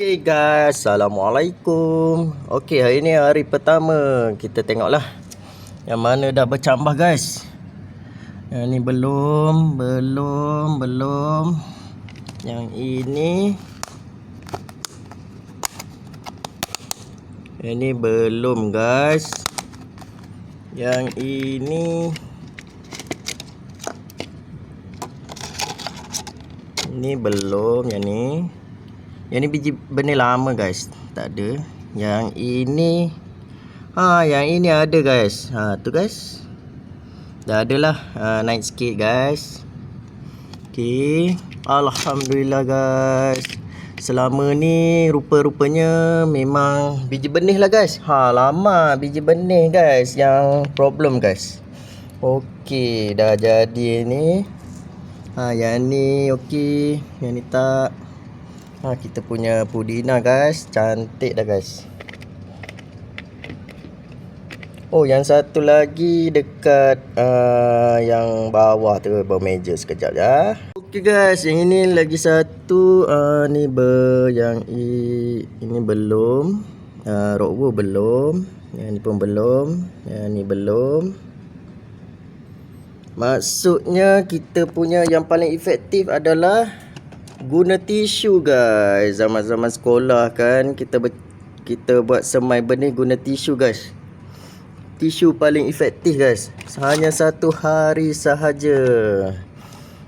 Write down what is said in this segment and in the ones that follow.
Okay guys, Assalamualaikum. Okay, hari ni hari pertama. Kita tengoklah Yang mana dah bercambah guys. Yang ni belum Belum Belum. Yang ini. Yang ni belum guys. Yang ini. Ini belum Yang ni yang ni biji benih lama guys. Tak ada. Yang ini ha yang ini ada guys. Ha tu guys. Dah ada lah. Ha, naik sikit guys. Okey. Alhamdulillah guys. Selama ni rupa-rupanya memang biji benih lah guys. Ha lama biji benih guys yang problem guys. Okey, dah jadi ni. Ha yang ni okey, yang ni tak. Ha, kita punya pudina guys. Cantik dah guys. Oh, yang satu lagi dekat uh, yang bawah tu bawah meja sekejap ya. Okey guys, yang ini lagi satu uh, ni ber yang i, ini belum. Uh, Rockwool belum. Yang ni pun belum. Yang ni belum. Maksudnya kita punya yang paling efektif adalah guna tisu guys. Zaman-zaman sekolah kan kita kita buat semai benih guna tisu guys. Tisu paling efektif guys. Hanya satu hari sahaja.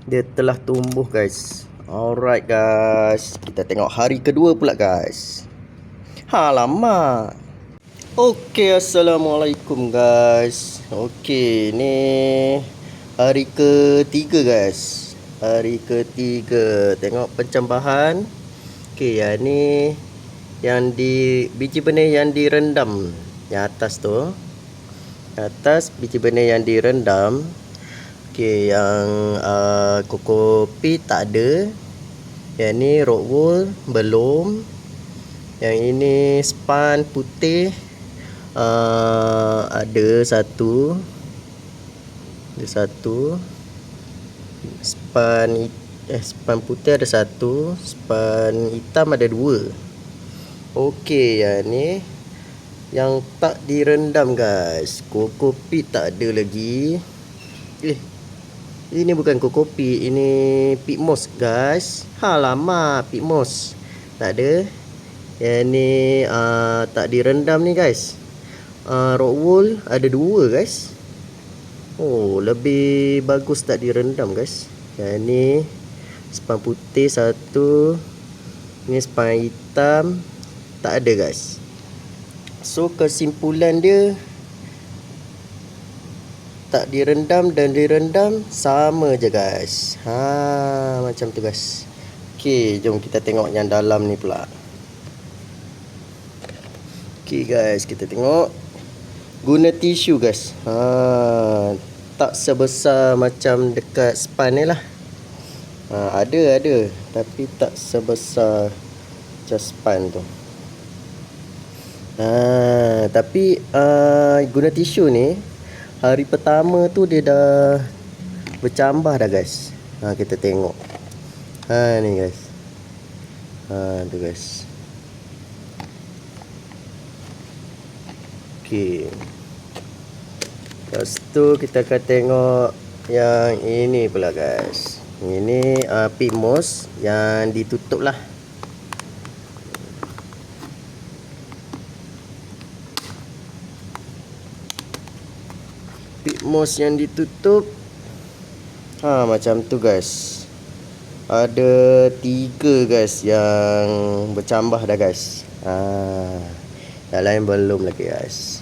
Dia telah tumbuh guys. Alright guys. Kita tengok hari kedua pula guys. Lama Okey assalamualaikum guys. Okey ni hari ketiga guys hari ketiga. Tengok pencambahan okey yang ni yang di biji benih yang direndam. Yang atas tu. Atas biji benih yang direndam. Okey yang uh, kokopi tak ada. Yang ni rockwool belum. Yang ini span putih. Uh, ada satu. Ada satu span eh span putih ada satu span hitam ada dua. Okey ya ni yang tak direndam guys. Kokopi tak ada lagi. Eh ini bukan kokopi ini pitmos guys. Ha lama pitmos tak ada. Yang ni uh, tak direndam ni guys. Uh, rockwool ada dua guys Oh, lebih bagus tak direndam guys. Yang ni span putih satu. Ni span hitam tak ada guys. So kesimpulan dia tak direndam dan direndam sama je guys. Ha macam tu guys. Okey, jom kita tengok yang dalam ni pula. Okey guys, kita tengok guna tisu guys ha, tak sebesar macam dekat span ni lah. Ha, ada ada. Tapi tak sebesar macam span tu. Ha, tapi uh, guna tisu ni hari pertama tu dia dah bercambah dah guys. Ha, kita tengok. Ha ni guys. Ha tu guys. Okey Lepas tu kita akan tengok yang ini pula guys. Ini uh, pitmos yang ditutup lah. Pitmos yang ditutup. Ha macam tu guys. Ada tiga guys yang bercambah dah guys. Ha. Yang lain belum lagi guys.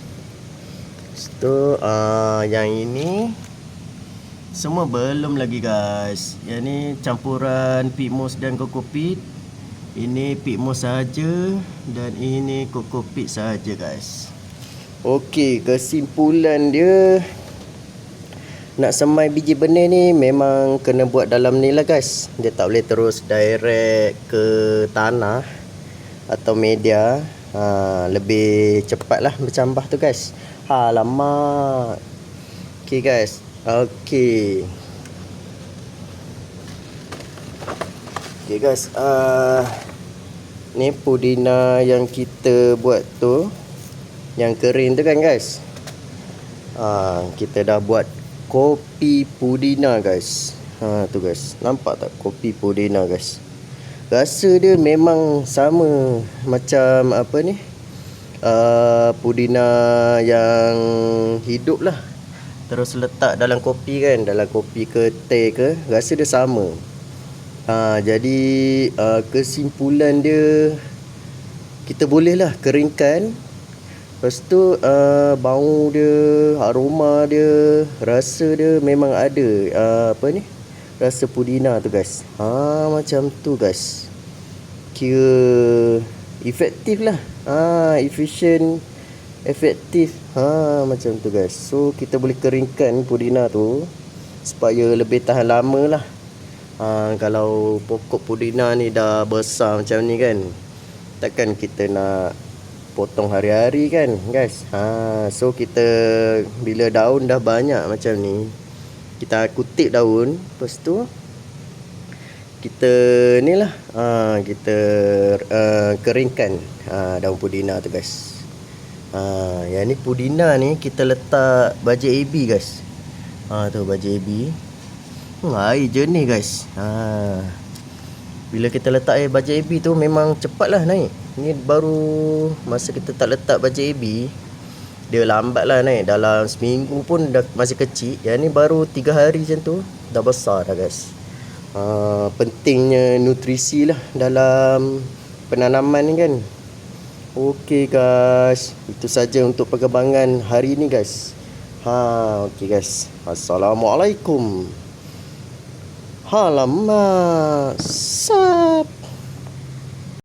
Tu uh, yang ini semua belum lagi guys. Yang ni campuran pitmos dan kokopit. Ini pitmos saja dan ini kokopit saja guys. Okey, kesimpulan dia nak semai biji benih ni memang kena buat dalam ni lah guys. Dia tak boleh terus direct ke tanah atau media. Ha, lebih cepat lah bercambah tu guys. Alamak. Okay guys. Okay. Okay guys. Uh, Ni pudina yang kita buat tu Yang kering tu kan guys ha, Kita dah buat kopi pudina guys ha, tu guys Nampak tak kopi pudina guys Rasa dia memang sama Macam apa ni uh, Pudina yang hidup lah Terus letak dalam kopi kan Dalam kopi ke teh ke Rasa dia sama Ha, jadi uh, kesimpulan dia kita bolehlah keringkan. Lepas tu uh, bau dia, aroma dia, rasa dia memang ada uh, apa ni? Rasa pudina tu guys. Ha macam tu guys. Kira efektif lah. Ha efficient efektif. Ha macam tu guys. So kita boleh keringkan pudina tu supaya lebih tahan lama lah ha, kalau pokok pudina ni dah besar macam ni kan takkan kita nak potong hari-hari kan guys ha, so kita bila daun dah banyak macam ni kita kutip daun lepas tu kita ni lah ha, kita uh, keringkan ha, daun pudina tu guys ha, yang ni pudina ni kita letak bajet AB guys ha, tu bajet AB Hmm, air jernih guys. Ha. Bila kita letak air bajet AB tu memang cepatlah naik. Ni baru masa kita tak letak bajet AB dia lambat lah naik dalam seminggu pun dah masih kecil yang ni baru 3 hari macam tu dah besar dah guys ha, pentingnya nutrisi lah dalam penanaman ni kan. Ok guys. Itu saja untuk perkembangan hari ni guys. Ha, ok guys. Assalamualaikum. Alamak. Sa